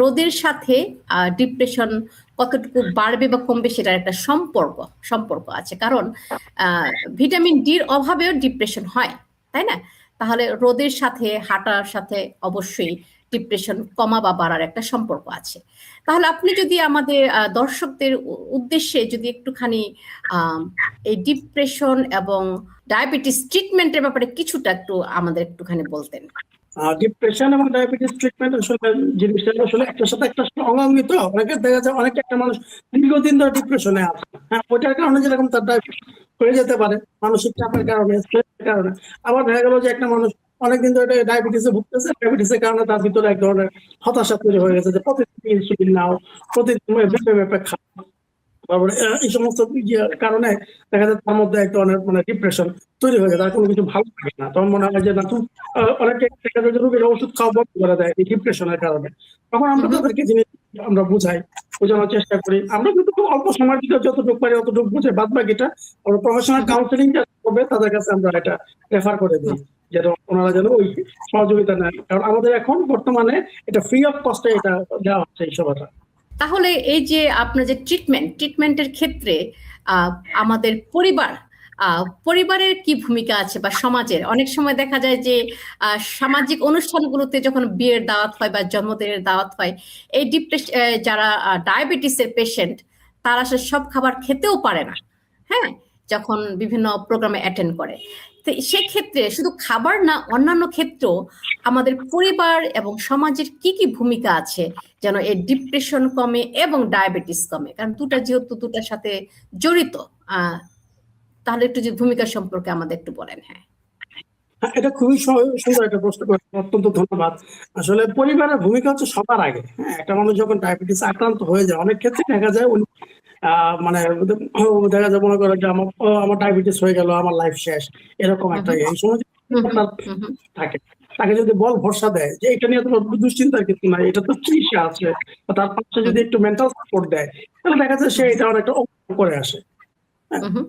রোদের সাথে ডিপ্রেশন কতটুকু বাড়বে বা কমবে সেটার একটা সম্পর্ক সম্পর্ক আছে। কারণ ভিটামিন ডির অভাবেও ডিপ্রেশন হয়, তাই না? তাহলে রোদের সাথে, হাঁটার সাথে অবশ্যই ডিপ্রেশন কমা বা বাড়ার একটা সম্পর্ক আছে। তাহলে আপনি যদি আমাদের দর্শকদের উদ্দেশ্যে যদি একটুখানি এই ডিপ্রেশন এবং ডায়াবেটিস ট্রিটমেন্টের ব্যাপারে কিছুটা একটু আমাদের একটুখানি বলতেন। ডিপ্রেশন এবং ডায়াবেটিস ট্রিটমেন্ট আসলে জিনিসটা আসলে একটার সাথে একটা অঙ্গাঙ্গিত অনেকে দেখা যায় অনেকে একটা মানুষ দীর্ঘদিন ধরে ডিপ্রেশনে আছে। হ্যাঁ ওইটার কারণে যেরকম তার ডায়াবেটিস হয়ে যেতে পারে, মানসিক চাপের কারণে স্ট্রেসের কারণে। আবার দেখা গেল যে একটা মানুষ অনেকদিন ধরে ডায়াবেটিসে ভুগতেছে ডায়াবেটিসের কারণে তার ভিতরে এক ধরনের হতাশা তৈরি হয়ে গেছে যে প্রতিদিন ইনসুলিন নাও, প্রতিদিন মেপে মেপে খাও। তারপরে এই সমস্ত ইয়ে কারণে দেখা যায় তার মধ্যে একটা অনেক মানে ডিপ্রেশন তৈরি হয়ে যায় তার কোনো কিছু ভালো লাগে না। তখন মনে হয় যে না তুমি অনেকে দেখা যায় রোগীর ওষুধ খাওয়া বন্ধ করে দেয় এই ডিপ্রেশনের কারণে তখন আমরা তাদেরকে জিনিস আমরা বুঝাই বোঝানোর চেষ্টা করি। আমরা কিন্তু খুব অল্প সময়ের ভিতরে যতটুকু পারি অতটুকু বুঝে বাদ বাকিটা আমরা প্রফেশনাল কাউন্সিলিং করবে তাদের কাছে আমরা এটা রেফার করে দিই যেন ওনারা যেন ওই সহযোগিতা নেয়। কারণ আমাদের এখন বর্তমানে এটা ফ্রি অফ কস্টে এটা দেওয়া হচ্ছে এই সেবাটা তাহলে এই যে আপনার যে ট্রিটমেন্ট ট্রিটমেন্টের ক্ষেত্রে আমাদের পরিবার পরিবারের কি ভূমিকা আছে বা সমাজের? অনেক সময় দেখা যায় যে সামাজিক অনুষ্ঠানগুলোতে যখন বিয়ের দাওয়াত হয় বা জন্মদিনের দাওয়াত হয়, এই ডিপ্রেশ যারা ডায়াবেটিসের পেশেন্ট তারা সব খাবার খেতেও পারে না। হ্যাঁ? যখন বিভিন্ন প্রোগ্রামে অ্যাটেন্ড করে। তো সেক্ষেত্রে শুধু খাবার না অন্যান্য ক্ষেত্রেও আমাদের পরিবার এবং সমাজের কি কি ভূমিকা আছে যেন এই ডিপ্রেশন কমে এবং ডায়াবেটিস কমে? কারণ দুটা যেহেতু দুটার সাথে জড়িত আহ, তাহলে একটু যে ভূমিকা সম্পর্কে আমাদের একটু বলেন হ্যাঁ। হ্যাঁ, এটা খুবই সুন্দর একটা প্রশ্ন অত্যন্ত ধন্যবাদ। আসলে পরিবারের ভূমিকা হচ্ছে সবার আগে। হ্যাঁ একটা মানুষ যখন ডায়াবেটিস আক্রান্ত হয়ে যায় অনেক ক্ষেত্রে দেখা যায় উনি মানে দেখা যায় মনে করে যে আমার আমার ডায়াবেটিস হয়ে গেল আমার লাইফ শেষ এরকম একটা। এই সময় থাকে তাকে যদি বল ভরসা দেয় যে এটা নিয়ে তোমার দুশ্চিন্তার কিছু নাই এটা তো চিকিৎসা আছে তার পাশে যদি একটু মেন্টাল সাপোর্ট দেয় তাহলে দেখা যায় সে এটা অনেকটা করে আসে। হুম,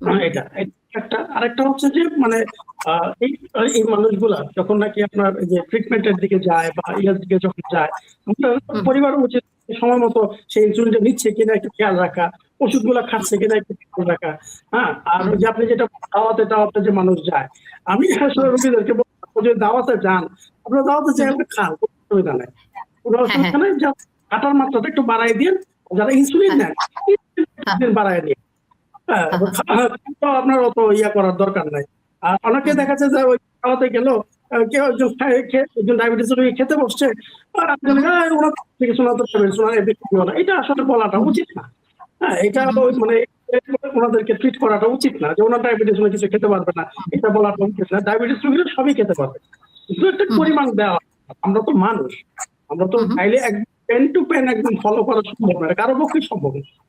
হ্যাঁ, এটা এটা একটা আরেকটা হচ্ছে যে মানে এই এই মানুষগুলা যখন নাকি আপনার যে ট্রিটমেন্টের দিকে যায় বা ইয়ার দিকে যখন যায় পরিবার উচিত সময় মতো সেই ইনসুলিনটা নিচ্ছে কিনা একটু খেয়াল রাখা ওষুধগুলা খাচ্ছে কিনা একটু খেয়াল রাখা হ্যাঁ? আর যে আপনি যেটা দাওয়াতে যে মানুষ যায় আমি আসলে রোগীদেরকে বলব যে দাওয়াতে যান আপনার দাওয়াতে যাই আপনি খান কোনো অসুবিধা নেই। কোনো অসুবিধা নেই যা হাঁটার মাত্রাটা একটু বাড়াই দিন যারা ইনসুলিন নেন ইনসুলিন বাড়াই দিন হ্যাঁ, আপনার অত ইয়া করার দরকার নাই। অনেকে দেখা যাচ্ছে যে ওই খাওয়াতে গেল কেউ একজন একজন ডায়াবেটিস রোগী খেতে বসছে আর আপনি থেকে শোনা তো খাবেন শোনা না। এটা আসলে বলাটা উচিত না। হ্যাঁ এটা ওই মানে ওনাদেরকে ট্রিট করাটা উচিত না যে ওনার ডায়াবেটিস উনি কিছু খেতে পারবে না এটা বলাটা উচিত না। ডায়াবেটিস রোগীরা সবই খেতে পারবে। কিন্তু একটা পরিমাণ দেওয়া আমরা তো মানুষ আমরা তো। চাইলে একদম পেন টু পেন একদম ফলো করা সম্ভব না কারও পক্ষে সম্ভব না।